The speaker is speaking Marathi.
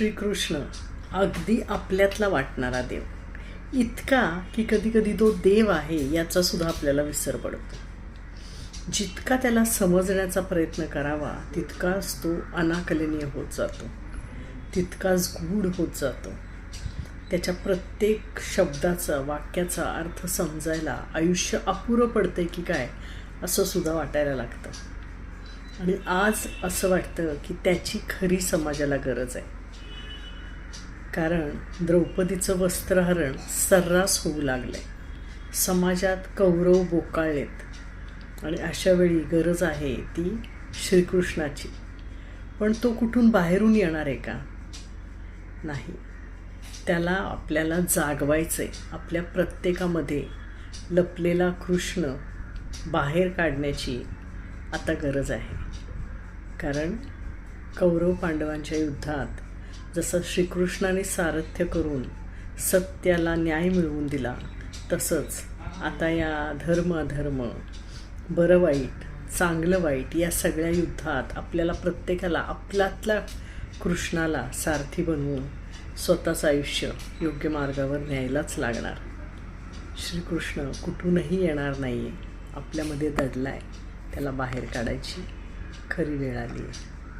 श्रीकृष्ण अगदी आपल्यातला वाटणारा देव. इतका की कधी कधी तो देव आहे याचा सुद्धा आपल्याला विसर पडतो. जितका त्याला समजण्याचा प्रयत्न करावा तितकाच तो अनाकलनीय होत जातो. तितकाच गूढ होत जातो. त्याच्या प्रत्येक शब्दाचा वाक्याचा अर्थ समजायला आयुष्य अपुरं पडतंय की काय असं सुद्धा वाटायला लागतं. आणि आज असं वाटतं की त्याची खरी समाजाला गरज आहे. कारण द्रौपदीचं वस्त्रहरण सर्रास होऊ लागलंय. समाजात कौरव बोकाळलेत. आणि अशा वेळी गरज आहे ती श्रीकृष्णाची. पण तो कुठून बाहेरून येणार आहे का? नाही. त्याला आपल्याला जागवायचं आहे आपल्या प्रत्येकामध्ये लपलेला कृष्ण बाहेर काढण्याची आता गरज आहे. कारण कौरव पांडवांच्या युद्धात जसं श्रीकृष्णाने सारथ्य करून सत्याला न्याय मिळवून दिला तसंच आता या धर्म अधर्म बरं वाईट चांगलं वाईट या सगळ्या युद्धात आपल्याला प्रत्येकाला आपल्यातल्या कृष्णाला सारथी बनवून स्वतःचं आयुष्य योग्य मार्गावर न्यायलाच लागणार. श्रीकृष्ण कुठूनही येणार नाही आहे आपल्यामध्ये दडला आहे त्याला बाहेर काढायची खरी वेळ आली आहे